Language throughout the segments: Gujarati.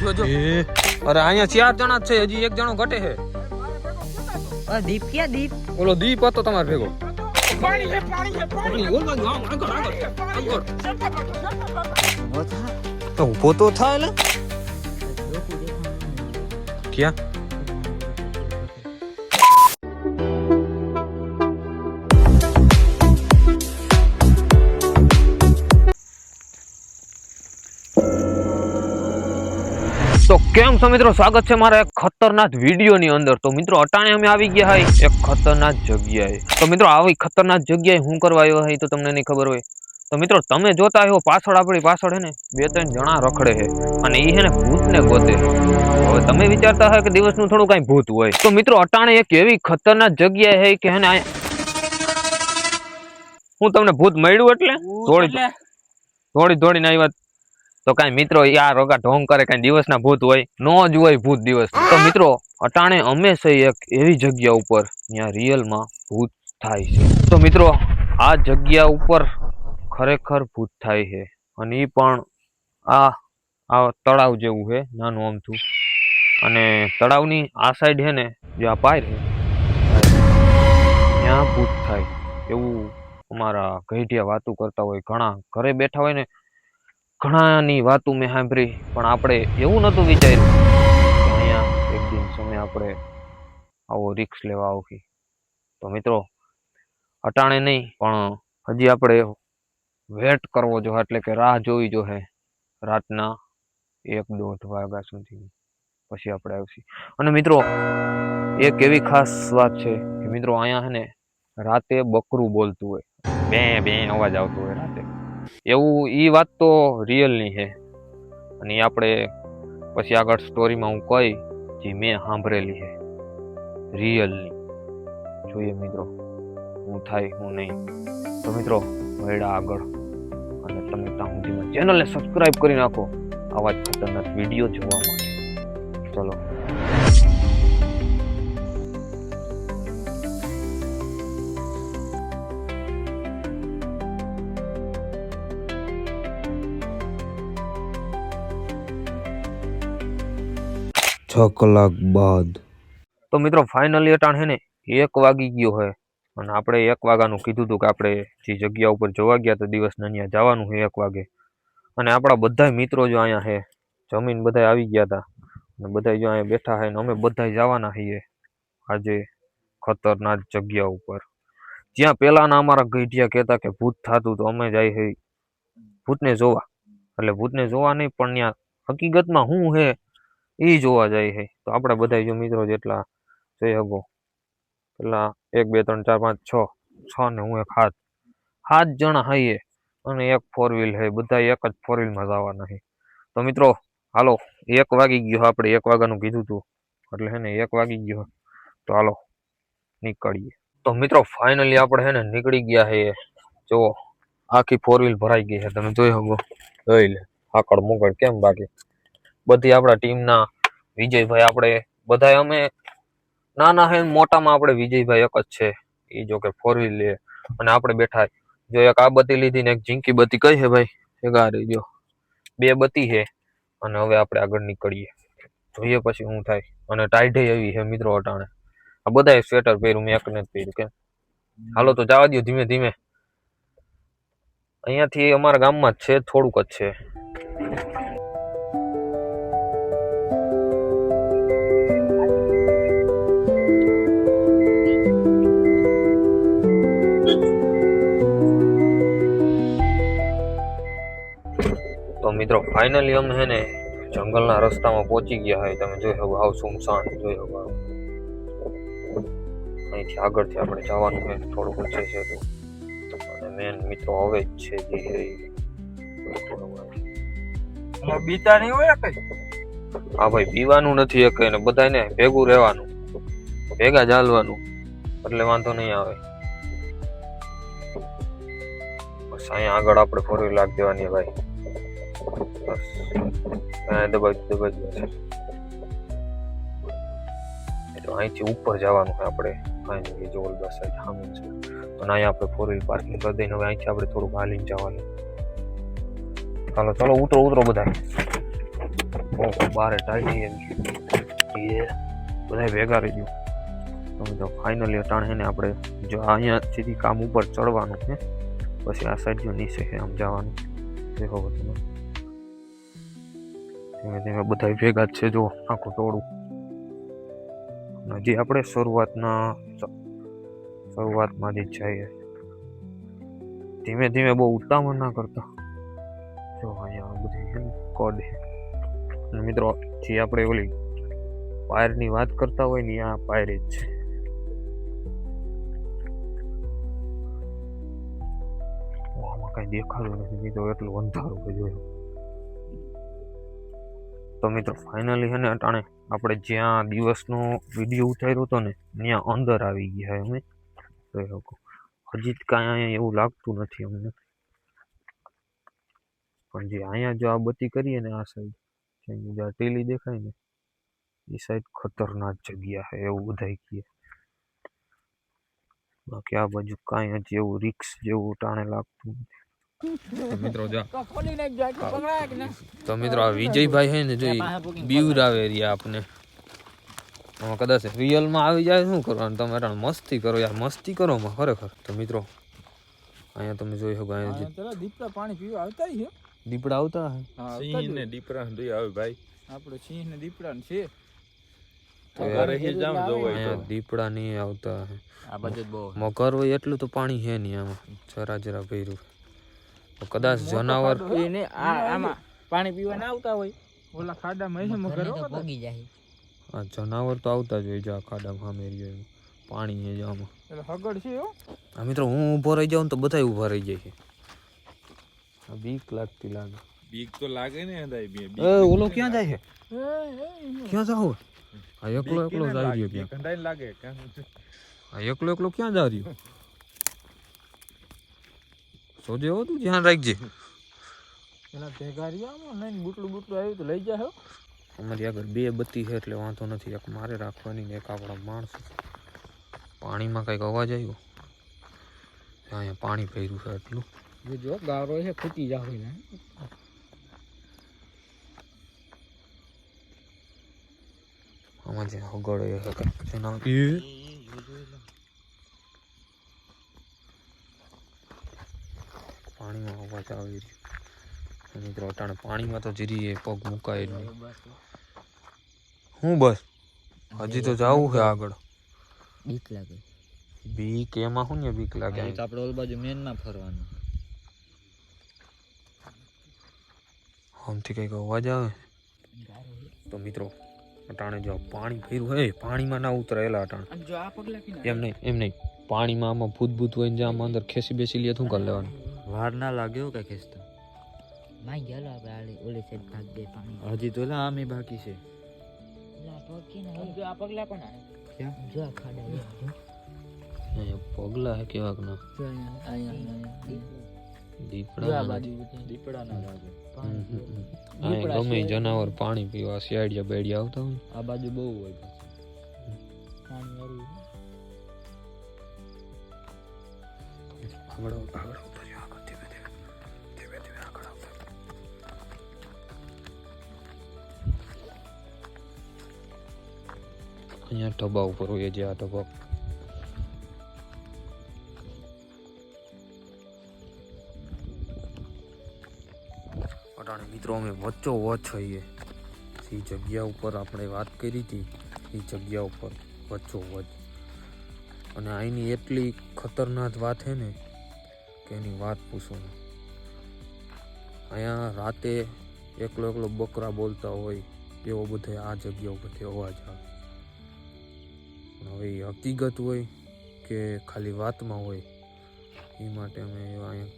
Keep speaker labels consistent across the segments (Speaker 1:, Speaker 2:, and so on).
Speaker 1: જો જો. અરે અહીંયા ચાર જણા છે હજી એક જણો ઘટે છે.
Speaker 2: દીપ ક્યાં દીપ?
Speaker 1: ઓલો દીપ હતો તમારે ભેગો.
Speaker 3: પાણી છે પાણી છે પાણી
Speaker 1: ઓલ બાજુ આમ, આગળ આગળ આગળ
Speaker 2: તો
Speaker 1: ઊભો તો થાય એટલે ક્યાં? કેમ છો મિત્રો? સ્વાગત છે મારા એક ખતરનાક વિડીયોની અંદર. તો મિત્રો અટાણે અમે આવી ગયા હોય એક ખતરનાક જગ્યાએ. તો મિત્રો આવી ખતરનાક જગ્યાએ હું કરવા આવ્યો હોય તો તમને નહીં ખબર હોય. તો મિત્રો તમે જોતા હો પાછળ આપણી પાછળ હે ને બે ત્રણ જણા રખડે છે અને એ હે ને ભૂતને ગોતે હવે તમે વિચારતા હોય કે દિવસનું થોડું કાંઈ ભૂત હોય. તો મિત્રો અટાણે એક એવી ખતરનાક જગ્યાએ છે કે હે ને હું તમને ભૂત મળ્યું એટલે? દોડી દોડી આવી આવ્યા તો કાંઈ મિત્રો આ રોગા ઢોંગ કરે, કાંઈ દિવસના ભૂત હોય, નો જ હોય ભૂત દિવસ. તો મિત્રો, અટાણે હંમેશા એક એવી જગ્યા ઉપર, ત્યાં રિયલમાં ભૂત થાય છે. તો મિત્રો, આ જગ્યા ઉપર ખરેખર ભૂત થાય છે. અને એ પણ આ આ તળાવ જેવું છે, નાનું અમથું અને તળાવની આ સાઈડ છે ને, જે આ પાય છે, ત્યાં ભૂત થાય. એવું અમારા ગઈઢિયા વાતું કરતા હોય, ઘણા ઘરે બેઠા હોય ને ઘણાની વાતો મેં સાંભળી, પણ આપણે એવું નહોતું વિચાર્યું કે અહીંયા એક દિન સમય આપણે આવો રિક્સ લેવા આવકી તો મિત્રો, અટાણે નહીં, પણ હજી આપણે વેટ કરવો જોઈએ એટલે કે રાહ જોવી જોઈએ રાતના એક દોઢ વાગ્યા સુધી. પછી આપણે આવશી. અને મિત્રો, એક એવી ખાસ વાત છે કે મિત્રો, અહીંયા છે ને રાતે બકરું બોલતું હોય. બે બે અવાજ આવતો હોય રાતે. એવું એ વાત તો રિયલની છે. અને એ આપણે પછી આગળ સ્ટોરીમાં હું કહી જે મેં સાંભળેલી છે. રિયલની જોઈએ મિત્રો, હું થાય હું નહીં. તો મિત્રો, મળ્યા આગળ. અને તમે ત્યાં ચેનલને સબસ્ક્રાઈબ કરી નાખો. આવા જ ખતરનાક વીડિયો જોવા માટે. ચલો. કલાક બાદ. તો મિત્રો ફાઇનલી અટાણ હે ને, એક વાગી ગયો હે. અને આપણે એક વાગ્યાનું કીધું હતું કે આપણે જે જગ્યા ઉપર જોવા ગયા તો દિવસના ત્યાં જવાનું છે એક વાગે. અને આપણા બધા મિત્રો જો અહીંયા છે જમીન બધા આવી ગયા હતા અને બધા જો અહીંયા બેઠા છે ને, અમે બધા જવાના છીએ આજે ખતરનાક જગ્યા ઉપર. જ્યાં પહેલાના અમારા ગઈઢિયા કહેતા કે ભૂત થતું તો અમે જાય છે ભૂતને જોવા. એટલે ભૂતને જોવા નહીં, પણ ત્યાં હકીકતમાં શું છે એ જોવા જાય છે. તો આપણે બધા જો મિત્રો જેટલા જઈ શકો પેલા એક, બે, ત્રણ, ચાર, પાંચ, છ છ ને હું એક હાથ. સાત જણા હઈએ અને એક ફોર વ્હીલ હે. બધા એક જ ફોર વ્હીલમાં જવાના છે તો મિત્રો, હાલો, એક વાગી ગયો આપણે. એક વાગ્યાનું કીધું હતું એટલે હે ને એક વાગી ગયો. તો હાલો, નીકળીએ. તો મિત્રો ફાઇનલી આપણે હે ને નીકળી ગયા છે જો આખી ફોર વ્હીલ ભરાઈ ગઈ છે તમે જોઈ શકો જોઈ લે, આકડ મુકડ કેમ બાકી? બધી આપણા ટીમના વિજયભાઈ આપણે બધા અમે નાના હે મોટામાં આપણે વિજયભાઈ એક જ છે એ જો કે ફોર લે અને આપણે બેઠા જો એક આ બત્તી લીધી ને એક ઝીંકી બત્તી, કઈ છે ભાઈ? ભેગા જો બે બત્તી છે અને હવે આપણે આગળ નીકળીએ. જોઈએ પછી શું થાય. અને ટાઈઢે એવી છે મિત્રો અટાણે. આ બધા સ્વેટર પહેર્યું, મેં એકને જ પહેર્યું કેમ? હાલો તો જવા દો ધીમે ધીમે. અહીંયાથી અમારા ગામમાં જ છે, થોડુંક જ છે. મિત્રો ફાઇનલી અમે હે ને જંગલના રસ્તામાં પહોંચી ગયા હોય તમે જોઈ શકો હાવ સુમસાન જોઈ શકો અહીંથી આગળથી આપણે જવાનું છે થોડુંક છે છે તો. અને મેન મિત્રો હવે જ છે જે છે
Speaker 3: બીતા નહીં હોય કઈ?
Speaker 1: હા ભાઈ પીવાનું નથી એક ને બધાને ભેગું રહેવાનું. ભેગા ચાલવાનું એટલે વાંધો નહીં આવે. બસ અહીંયા આગળ આપણે ફોર વ્હીલ લાગ દેવાની ભાઈ. દબાઈ દબાઈ છે અહીંથી ઉપર જવાનું છે આપણે. અહીં જો ઓલ બસ સાઈડ છે. અને અહીંયા આપણે ફોર વ્હીલ પાર્કિંગ કરી દઈને હવે અહીંથી આપણે થોડું હાલીને જવાનું. ચાલો ચાલો, ઉતરો ઉતરો બધા. ઓહો, બારે ટાઈટી એ બધા ભેગા રહી ગયું. તમે તો ફાઇનલી અટાણે ને આપણે જો અહીંયા સીધી કામ ઉપર ચડવાનું છે. પછી આ સાઈડ જો નીચે છે, આમ જવાનું. દેખો તમે ધીમે ધીમે બધા ભેગા જ છે જો આખું ટોળું. હજી આપણે શરૂઆતના શરૂઆતમાં જ જઈએ ધીમે ધીમે બહુ ઉતાવળ ના કરતા. જો અહીંયા બધી કોડ મિત્રો, જે આપણે ઓલી પાયરની વાત કરતા હોય ને આ પાયર જ છે. આમાં કઈ દેખાતું નથી, મિત્રો, એટલું અંધારું જોયું. તો મિત્રો ફાઇનલી હેને અટાણે આપણે જ્યાં દિવસનો વીડિયો ઉતાર્યો હતો ને, ત્યાં અંદર આવી ગયા અમે. તો લોકો, હજી કાંઈ અહીંયા એવું લાગતું નથી અમને. પણ જે અહીંયા જો આ બત્તી કરીએ ને આ સાઈડ જે આ ટેલી દેખાય ને, એ સાઈડ ખતરનાક જગ્યા છે એવું બધા કહે. બાકી આ બાજુ કાંઈ હજી એવું રિક્સ જેવું ટાણે લાગતું નથી. મિત્રો જા
Speaker 3: તો
Speaker 1: આ વિજયભાઈ હે ને જો બીવરાવે રહ્યા આપને. કદાચ રિયલમાં આવી જાય શું કરવાનું? તમે મસ્તી કરો યાર મસ્તી કરો માં ખરેખર. તો મિત્રો અહીંયા તમે જોઈ શકો અહીંયા
Speaker 3: દીપડા પાણી પીવા આવતા છે
Speaker 1: દીપડા આવતા હે?
Speaker 4: સિંહ ને દીપડા જોઈ આવે ભાઈ.
Speaker 3: આપણે સિંહ ને દીપડા ને છે.
Speaker 1: દીપડા નહીં આવતા મગર હોય એટલું તો પાણી છે નહીં આમાં. જરા જરા ભર્યું. તો કદાચ જનાવર
Speaker 2: એને આ આમાં પાણી પીવા ના આવતા હોય.
Speaker 3: ઓલા ખાડામાં છે મગર
Speaker 2: ભોગી જાય.
Speaker 1: આ જનાવર તો આવતા જ હોય જો આ ખાડામાં સામે રહ્યો એમ. પાણી એ જો આમાં.
Speaker 3: એટલે હગડ છે હા.
Speaker 1: મિત્રો હું ઊભો રહી જાઉં તો બધા ઊભા રહી જાય છે. આ બીક લાગતી લાગે.
Speaker 4: બીક તો લાગે ને દાઈ બે
Speaker 1: એ ઓલો ક્યાં જાય છે? ક્યાં જાવ આ એકલો એકલો જાય રહ્યો ક્યાં
Speaker 4: કંડાઈ લાગે? ક્યાં?
Speaker 1: આ એકલો એકલો ક્યાં જા રહ્યો? સોજે હો તું ધ્યાન રાખજે.
Speaker 3: એના ભેગા રહ્યા નહીં બુટલું બુટલું આવ્યું તો લઈ જાય હો.
Speaker 1: અમારી આગળ બે બત્તી છે એટલે વાંધો નથી એક મારે રાખવાની ને એક આપણા માણસ પાણીમાં કંઈક અવાજ આવ્યો? અહીંયા પાણી ભર્યું છે એટલું.
Speaker 2: જો ગારો છે ફૂટી હોય ને.
Speaker 1: આમાં જે હગડ એ? છે કંઈક જેના એ પાણીમાં અવાજ આવી રહ્યો. મિત્રો અટાણે પાણીમાં તો જીરી પગ મુકાય નહીં. હું બસ? હજી તો જાવું છે આગળ.
Speaker 2: બીક લાગે.
Speaker 1: બીક એમાં શું ને બીક લાગે?
Speaker 2: તો આપણે ઓલ બાજુ મેનમાં ફરવાનું.
Speaker 1: આમથી કંઈક અવાજ આવે? તો મિત્રો અટાણે જો પાણી ભર્યું હે પાણીમાં ના ઉતરેલા અટાણે.
Speaker 2: જો આ
Speaker 1: એમ નહીં એમ નહીં. પાણીમાં આમાં ભૂત ભૂત હોય ને આમાં અંદર ખેસી બેસી લે શું કરી લેવાનું.
Speaker 2: વાર ના લાગ્યો કે ખેંચતા? માઈ ગયેલો આપણે આલી ઓલી સાઈડ ભાગ દે પાણી.
Speaker 4: હજી તો લા આમે બાકી છે.
Speaker 2: જો આ પગલા પણ ક્યાં? જો આ ખાડા જો.
Speaker 1: પગલા હે કેવાક
Speaker 2: કનો
Speaker 1: દીપડા
Speaker 4: દીપડા ના લાગે.
Speaker 1: ગમે જનાવર પાણી પીવા શિયાળિયા બેડિયા આવતા હોય
Speaker 4: આ બાજુ બહુ હોય
Speaker 2: પાણી વાળું.
Speaker 1: આગળ આવ- અહીંયા ઢબા ઉપર હોઈએ જે આ ઢબા અટાણે મિત્રો, અમે વચ્ચો વચ હોઈએ એ જગ્યા ઉપર આપણે વાત કરી હતી એ જગ્યા ઉપર વચ્ચો વચ અને અહીંની એટલી ખતરનાક વાત છે ને કે એની વાત પૂછો ને. અહીંયા રાતે એકલો એકલો બકરા બોલતા હોય, એવો બધે આ જગ્યા ઉપરથી અવાજ આવે. પણ હવે એ હકીકત હોય કે ખાલી વાતમાં હોય એ માટે અમે અહીંયા.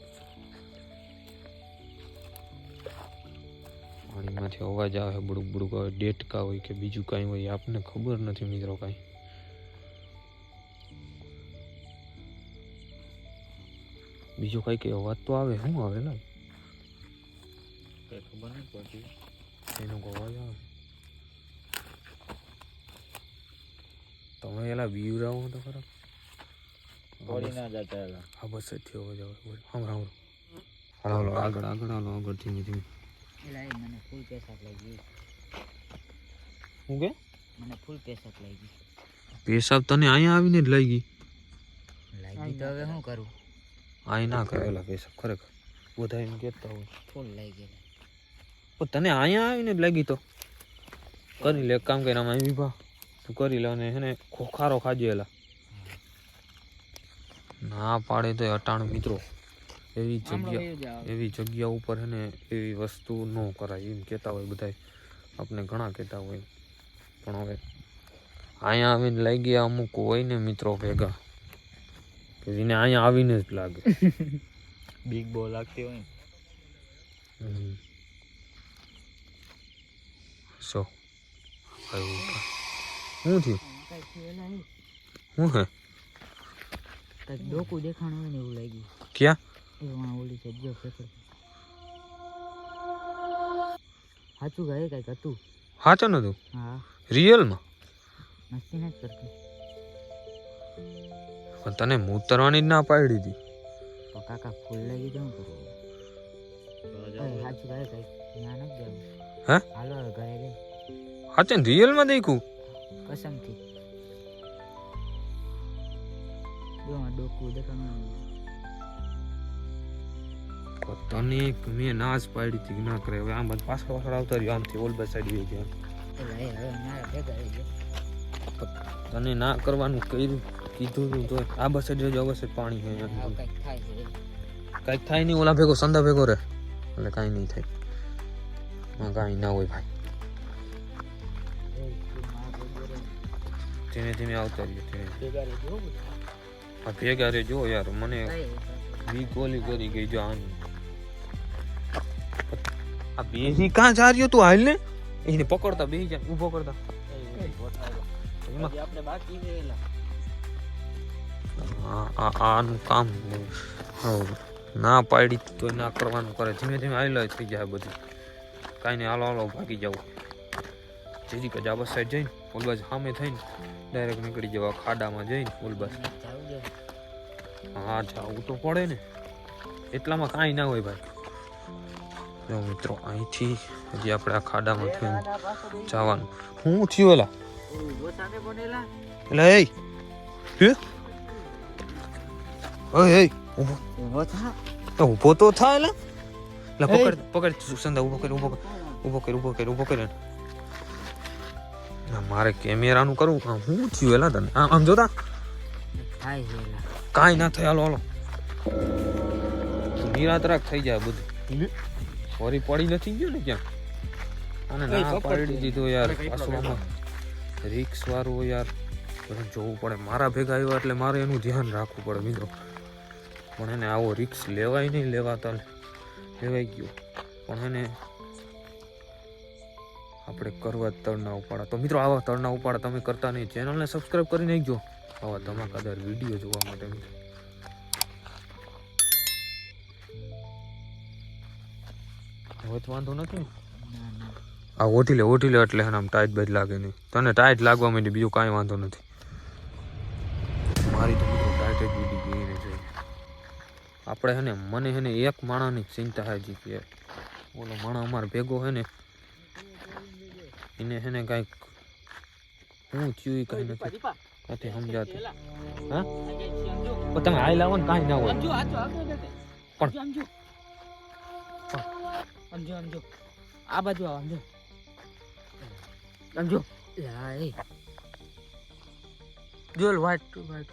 Speaker 1: પાણીમાંથી અવાજ આવે બુડુક બુડુક આવે ડેટકા હોય કે બીજું કાંઈ હોય આપને ખબર નથી મિત્રો કાંઈ. બીજો કઈ કઈ અવાજ તો આવે શું આવે ને?
Speaker 4: ખબર નહીં પડતી.
Speaker 1: એનો અવાજ આવે? તમે એલા બીવરાવો તો ખરા.
Speaker 4: પડી ના જતા એલા.
Speaker 1: હા બસ જ અવાજ આવે બોલ હમણાં હમણાં હાલો હાલો આગળ આગળ હાલો આગળ ધીમે ધીમે.
Speaker 2: એલા એ મને ફૂલ પેશાબ લાગી
Speaker 1: હું કે?
Speaker 2: મને ફૂલ પેશાબ લાગી
Speaker 1: પેશાબ તને અહીંયા આવીને જ લાગી
Speaker 2: લાગી તો હવે શું કરું?
Speaker 1: અહીં ના કરેલા પેશાબ ખરેખર. બધા એમ કહેતા હોય.
Speaker 2: ફૂલ લઈ
Speaker 1: પણ તને અહીંયા આવીને જ લાગી તો. કરી લે કામ કરી આમાં વિભા કરી લે અને એને ખોખારો ખાજેલા ના પાડે તો અટાણ મિત્રો. એવી જગ્યા એવી જગ્યા ઉપર હે ને એવી વસ્તુ ન કરાય એમ કહેતા હોય બધા આપણે ઘણા કહેતા હોય. પણ હવે અહીંયા આવીને લઈ ગયા અમુક હોય ને મિત્રો ભેગા. કે જેને અહીંયા આવીને જ લાગે.
Speaker 4: બિગ બોલ લાગતી હોય
Speaker 1: સો. શું થયું શું હે
Speaker 2: કંઈક ડોકું દેખાણ હોય ને એવું લાગ્યું.
Speaker 1: ક્યાં?
Speaker 2: ઓલી જગ્યા ફેંકડ સાચું ગાય કંઈક હતું?
Speaker 1: સાચું નતું?
Speaker 2: હા.
Speaker 1: રિયલમાં?
Speaker 2: મસ્તી નથી કરતી.
Speaker 1: પણ તને મૂતરવાની જ ના પાડી હતી
Speaker 2: તો કાકા ફૂલ લાગી જવું
Speaker 4: કરું
Speaker 2: સાચું ગાય કંઈક ના નથી જવું
Speaker 1: હે?
Speaker 2: હાલો ઘરે જઈ
Speaker 1: સાચે રિયલમાં દેખું
Speaker 2: કસમથી. જો ડોકું દેખાણ
Speaker 1: તને મેં ના પાડી હતી ના કરે. હવે આમ પાછળ પાછળ આવતા રહ્યો. આમથી ઓલ બાજુ સાઈડ ગયા. તને ના કરવાનું કર્યું કીધું તું તો. આ બસ જજો આ બસ પાણી છે.
Speaker 2: કાંઈક થાય
Speaker 1: નહીં ઓલા ભેગો સંદા ભેગો રહે. એટલે કાંઈ નહીં થાય. કાંઈ ના હોય ભાઈ. ધીમે ધીમે આવતા રહ્યો ધીમે આ ભેગા રે જો યાર મને બી ગોલી કરી ગઈ જો આની આ બેહી કાં જા રહ્યો તું હાલ ને? એને પકડતા બેહી જા ઊભો કરતા
Speaker 2: આપણે બાકી રહેલા
Speaker 1: આનું કામ ના પાડી તો ના કરવાનું કરે. ધીમે ધીમે આવેલા થઈ જાય બધું. કાંઈ નહીં હાલો હાલો ભાગી જાવ જેથી કજાબા સાઈડ જઈને ઓલ બાજુ સામે થઈને ડાયરેક્ટ નીકળી જવા ખાડામાં જઈને ઓલ બાજુ
Speaker 2: જાવું જો
Speaker 1: હા જવું તો પડે ને. એટલામાં કાંઈ ના હોય ભાઈ. જો મિત્રો અહીંથી હજી આપણે આ ખાડામાં થઈને જવાનું. હું થયું એલા? એટલે એ. હે? ઓય ઊભો.
Speaker 2: ઊભો
Speaker 1: તો થાય એટલે પકડ પકડ. સંદા ઊભો કર ઊભો કર. ઊભો કર ઊભો કર ઊભો કર મારે કેમેરાનું કરવું શું થયું એલા તને? આમ આમ જોતા? કાંઈ ના થાય હાલો હાલો. નિરાતરાક થઈ જાય બધું. ફરી પડી નથી ગયો ને ક્યાં? અને ના પાડી દીધો યાર પાછું રિક્સ વાળું યાર બધું જોવું પડે. મારા ભેગા આવ્યા એટલે મારે એનું ધ્યાન રાખવું પડે મિત્રો. પણ એને આવો રિક્સ લેવાય નહીં લેવાતા લેવાઈ ગયો. પણ એને આપણે કરવા તળના ઉપાડા. તો મિત્રો, આવા તળના ઉપાડા તમે કરતા નહીં. ચેનલને સબસ્ક્રાઈબ કરી નાખજો. આવા ધમાકાદાર વીડિયો જોવા માટે વાંધો નથી આ ઓઢી લે ઓઢી લે એટલે આમ ટાઈટ બાઈટ લાગે નહીં. તને ટાઈટ લાગવા માંડી, બીજું કાંઈ વાંધો નથી. મારી તો મિત્રો ટાઈટ જ બીડી ગઈ ને જોઈએ આપણે હે ને, મને હે ને એક માણાની ચિંતા હજી કે ઓલો માણા અમાર ભેગો હે ને એને હે ને કાંઈક હું થયું ઈ કાંઈ નથી નથી સમજાતું હા પણ તમે આઈ લાવો ને કાંઈ ના હોય
Speaker 3: સમજો આજો આગળ જતે
Speaker 1: પણ-
Speaker 3: સમજો સમજો સમજો આ બાજુ આવો સમજો સમજો
Speaker 2: લા એ
Speaker 3: જોલ વાઈટ વાઈટ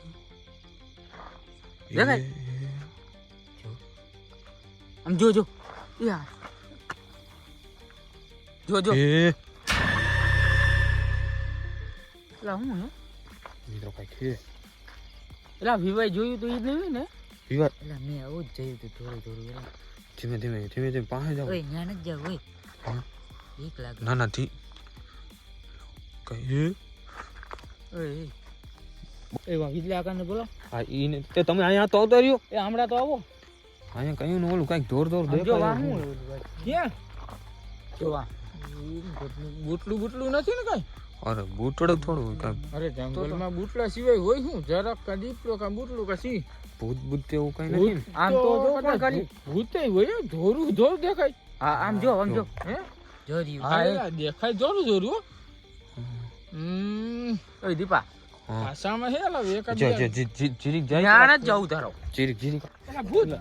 Speaker 3: દેખાય? આમ જો જો યાર જો જો
Speaker 1: એ
Speaker 3: એલા હું. હે
Speaker 1: મિત્રો કઈ છે.
Speaker 3: એટલે વિવાય જોયું તો એ જ નહીં ને?
Speaker 1: વિવાય
Speaker 2: એટલે મેં આવું જ જોયું તું થોડું થોડું એટલે
Speaker 1: ધીમે ધીમે ધીમે ધીમે પાસે જાવ
Speaker 2: ઓય ન્યા નથી જાવ ઓય. એક લાગે.
Speaker 1: ના ના ધી. કઈ
Speaker 3: ઓય એવા વિજલા કાને બોલો.
Speaker 1: હા ઈને તે તમે અહીંયા તો ઉતર્યો
Speaker 3: એ હમણાં તો આવો.
Speaker 1: અહીંયા કયું ને ઓલું કાંઈક દોર દોર
Speaker 3: દેખાય જો વા હું ક્યાં? જો વા બુટલું બુટલું નથી ને કઈ?
Speaker 1: અરે બૂટડું થોડું કાંઈક
Speaker 3: અરે જંગલમાં બુટલા સિવાય હોય શું? જરાક કા દીપડો કા બુટલું કા સી
Speaker 1: ભૂત ભૂત તેવું કઈ નથી
Speaker 3: આમ તો જો પણ કરી. ભૂતે હોય ધોરું ધોર દેખાય.
Speaker 2: હા આમ જો આમ જો.
Speaker 3: હે?
Speaker 2: જોરી
Speaker 3: હા દેખાય જોરું જોરું
Speaker 2: હમ. ઓય દીપા
Speaker 1: હા.
Speaker 3: આસામાં હે લાવ એક જો
Speaker 1: જો જીરીક જાય
Speaker 2: ન્યા ન જાવ તારો.
Speaker 1: જીરીક જીરીક.
Speaker 3: ભૂત.
Speaker 2: એ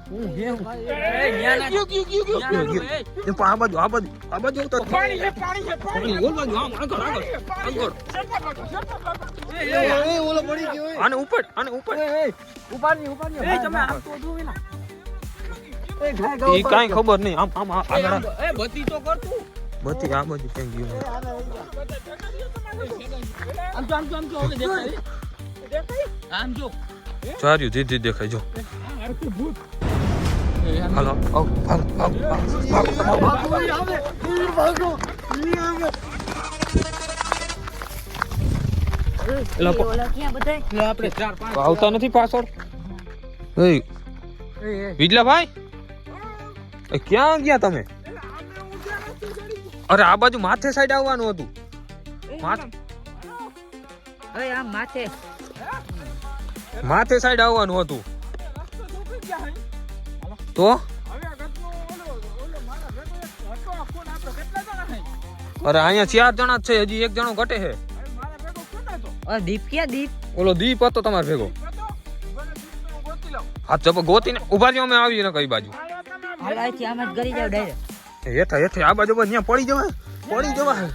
Speaker 2: ન્યા ના
Speaker 3: ગયું ગયું
Speaker 2: ન્યા એ
Speaker 1: પા બાજુ આ બાજુ આ બાજુ તો
Speaker 3: પાણી છે પાણી છે પાણી
Speaker 1: ઓલ બાજુ આમ આગળ આગળ આગળ
Speaker 3: ઓલો પડી ગયો
Speaker 1: આને ઉપર આને ઉપર.
Speaker 3: ઉપાડની ઉપાડની.
Speaker 2: એ તમે આ તો જો એલા
Speaker 3: એ
Speaker 1: કાઈ કાંઈ ખબર નહીં. આમ આમ આ- આગળ.
Speaker 2: એ બતી તો કર તું.
Speaker 1: બધી આ બાજુ ક્યાંક ગયું.
Speaker 2: આમ જો આમ જો આમ જો ઓલે દેખાય. આમ જો.
Speaker 1: ચાર્યું ધીરે ધીરે દેખાય જો.
Speaker 3: ભૂત
Speaker 1: હાલો આવ ભાગ ભાગ ભાગ ભાગ આવતા નથી પાછળ? એ. વિજલાભાઈ? એ ક્યાં ગયા તમે? અરે આ બાજુ માથે સાઈડ આવવાનું હતું. માથે
Speaker 2: અરે આ માથે.
Speaker 1: માથે સાઈડ આવવાનું હતું. તો? અરે અહીંયા ચાર જણા જ છે હજી એક જણો ઘટે છે.
Speaker 2: અરે દીપ ક્યાં દીપ?
Speaker 1: ઓલો દીપ હતો તમારે ભેગો. હા ચપ ગોતીને ઊભા રહ્યો અમે આવીએ ને કઈ બાજુ.
Speaker 2: હાલ અહીંથી આમ જ કરી જાવ ડાયરેક્ટ
Speaker 1: હેઠા હેઠે આ બાજુ બાજુ ત્યાં પડી જવાય પડી જવાય.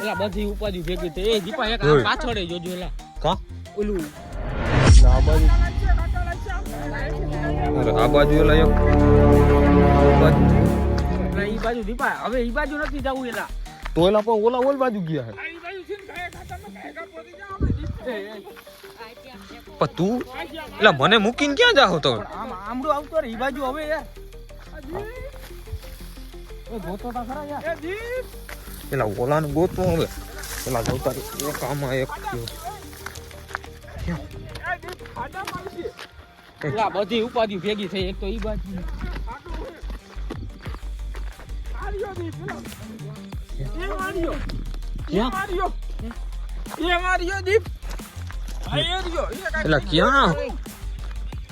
Speaker 2: એલા બધી ઉપાધી ભેગી થઈ. એ દીપા એક. પાછળ જોજો એલા.
Speaker 1: કા?
Speaker 2: ઓલું.
Speaker 1: આ બાજુ આ બાજુ એલા એક બાજુ
Speaker 2: ઈ બાજુ દીપા હવે ઈ બાજુ નથી જવું એલા.
Speaker 1: તો એલા પણ ઓલા ઓલ બાજુ ગયા હે. તું એલા મને મૂકીને ક્યાં જાહો તો
Speaker 2: આમ આમડું આવતો રે ઈ બાજુ હવે યાર એ ગોતો તા ખરા યાર
Speaker 1: ગોતવું હવે. પેલા જોતા એક આમાં એક થયો.
Speaker 2: બધી ઉપાધિ ભેગી થઈ એક તો ઈ બાજુ.
Speaker 1: એલા ક્યાં?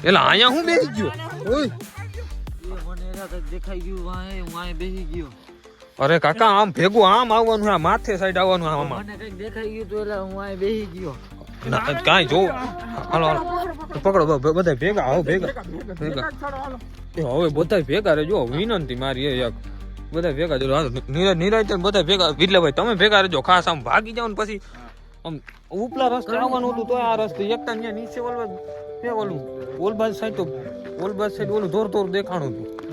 Speaker 1: એલા અહીંયા હું બેસી ગયો? ઓય.
Speaker 2: દેખાઈ ગયું વાય હું બેસી ગયો.
Speaker 1: અરે કાકા આમ ભેગું આમ આવવાનું આ માથે સાઈડ આવવાનું આમાં
Speaker 2: મને કંઈક દેખાઈ ગયું તો એટલે હું આય બેહી ગયો.
Speaker 1: ના, કાંઈ જો હાલો હાલો. પકડો બ- બધા ભેગા આવો ભેગા. ભેગા એ હવે બધા ભેગા રહેજો વિનંતી મારી એ એક. બધા ભેગા જો નીરજ નીરજ બધા ભેગા. એટલે ભાઈ તમે ભેગા રહેજો ખાસ આમ ભાગી જાવ ને પછી. આમ ઉપલા રસ્તે આવવાનું હતું તો આ રસ્તે એકતા ત્યાં નીચે ઓલવા ઓલું? ઓલબાજ સાઈડ તો ઓલબાજ સાઈડ ઓલું દોર દોર દેખાણું હતું.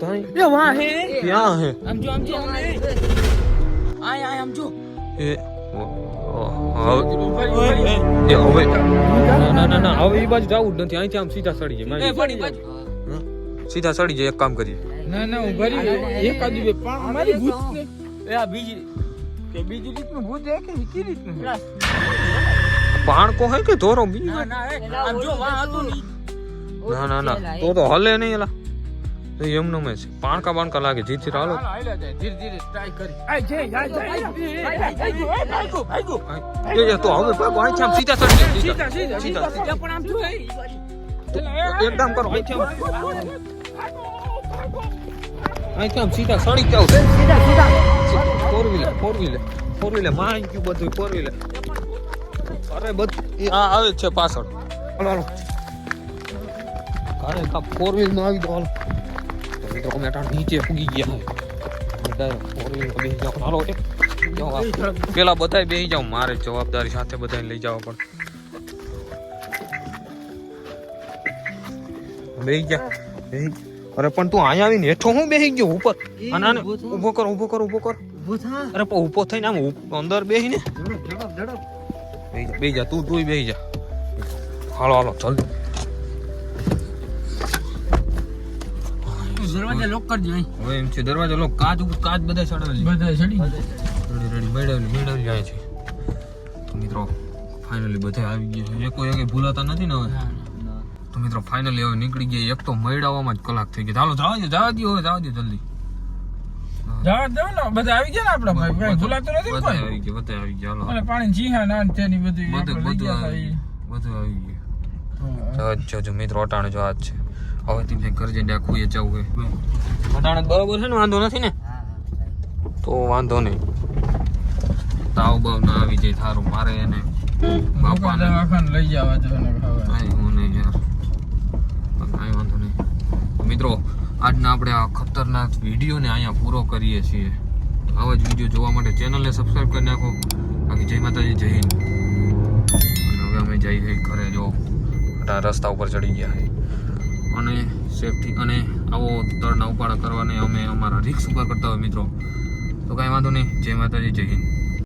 Speaker 1: તો અહીં-
Speaker 2: એ વાંહે
Speaker 1: ક્યાં હે
Speaker 2: આમ જો આમ જો આય આય આમ જો
Speaker 1: એ ઓ- ઓ- હવે એ હવે ના ના ના ના હવે એ બાજુ જવું જ નથી અહીંથી આમ સીધા સડી જાય
Speaker 2: એ
Speaker 1: મારી-
Speaker 2: પડી બાજુ
Speaker 1: હં? સીધા સડી જાય એક કામ કરીએ
Speaker 3: ના ના હું ભરી એકાદું બે પણ અમારી ભૂત ને
Speaker 2: એ આ બીજી
Speaker 3: કે બીજી રીતનું ભૂત હે કે વીકી રીતનું
Speaker 2: પેલા
Speaker 1: પાણકો હે કે ધોરો બી
Speaker 2: ના ના એ આમ જો વાં હતું ની
Speaker 1: ના ના ના તો તો હલે નહીં એલા તો એમનો મેં છે પાણકા બાણકા લાગે જીતી હાલો
Speaker 3: હાલો ધીરે ધીરે ટ્રાય કરી આય જે જાય જાય ભાગો ભાગો
Speaker 1: એ એ તો હવે ભાગો અહીંથી આમ સીધા સડી જાય
Speaker 3: સીધા
Speaker 1: સીધા
Speaker 3: સીધા
Speaker 1: સીધા
Speaker 2: પણ આમ જો એ
Speaker 1: એકદમ કરો અહીંથી આમ અહીંથી આમ સીધા સડી જાવ
Speaker 2: સીધા સીધા
Speaker 1: four wheeler four wheeler four વ્હીલરમાં ગયું બધું ફોર વ્હીલર અરે બધું આ આવે જ છે પાછળ હાલો હાલો અરે કા ફોર વ્હીલમાં આવી દો હાલો મિત્રો નીચે પૂગી ગયા. પેલા બધાય બેસી જાઓ મારે જવાબદારી સાથે બધા લઈ જવા પણ જા બેસી અરે પણ તું અહીંયા આવીને હેઠો હું બેસી ગયો ઉપર અને ઊભો કર ઊભો કર ઊભો કર અરે પણ ઊભો થઈને આમ અંદર બેસીને જા, જા તું તું બેસી જા. હાલો હાલો જલ્દી
Speaker 2: દરવાજા લોક કરજો
Speaker 1: હવે એમ છે દરવાજો લોક કાચ ઉપર કાચ બધા ચડાવેલી.
Speaker 3: બધા ચડી
Speaker 1: રેડી રેડી મેળવેલી મેળવેલી જાય છે. તો મિત્રો ફાઇનલી બધા આવી ગયા છે. એકો એકે ભૂલાતા નથી ને હવે? તો મિત્રો ફાઇનલી હવે નીકળી ગયા. એક તો મેળવવામાં જ કલાક થઈ ગઈ ચાલો જવા દો જવા દો હવે જવા દો જલ્દી.
Speaker 3: જવા દો ને બધા આવી ગયા ને આપડા ભાઈ? કઈ ભૂલાતું નથી
Speaker 1: બધા આવી ગયા બધા આવી ગયા. હાલો.
Speaker 3: પાણી જીહા ના તેની બધી
Speaker 1: બધું
Speaker 3: આપણે
Speaker 1: બધું
Speaker 3: ગયા
Speaker 1: આવી ગયું.
Speaker 3: ઈ.
Speaker 1: જો મિત્રો અટાણે જો આજ છે. હવે તમે ઘર જઈને આખું એ જવું હોય. અટાણે બરાબર છે ને વાંધો નથી ને? તો વાંધો નહીં. તાવ બાવ ના આવી જાય થારું મારે એને બાપા
Speaker 3: દવાખાને લઈ જવા ને
Speaker 1: કાંઈ હું નહીં યાર. કાંઈ વાંધો નહીં. મિત્રો આજના આપણે આ ખતરનાક વિડીયોને અહીંયા પૂરો કરીએ છીએ. આવા જ વીડિયો જોવા માટે ચેનલને સબસ્ક્રાઈબ કરી નાખો. બાકી જય માતાજી જય હિન્દ. અને હવે અમે જઈ ઘરે જો. રસ્તા ઉપર ચડી ગયા અને સેફટી અને આવો તળના ઉપાડા કરવાને અમે અમારા રિક્સ ઉપર કરતા હોય મિત્રો. તો કાંઈ વાંધો નહીં. જય માતાજી, જય હિન્દ.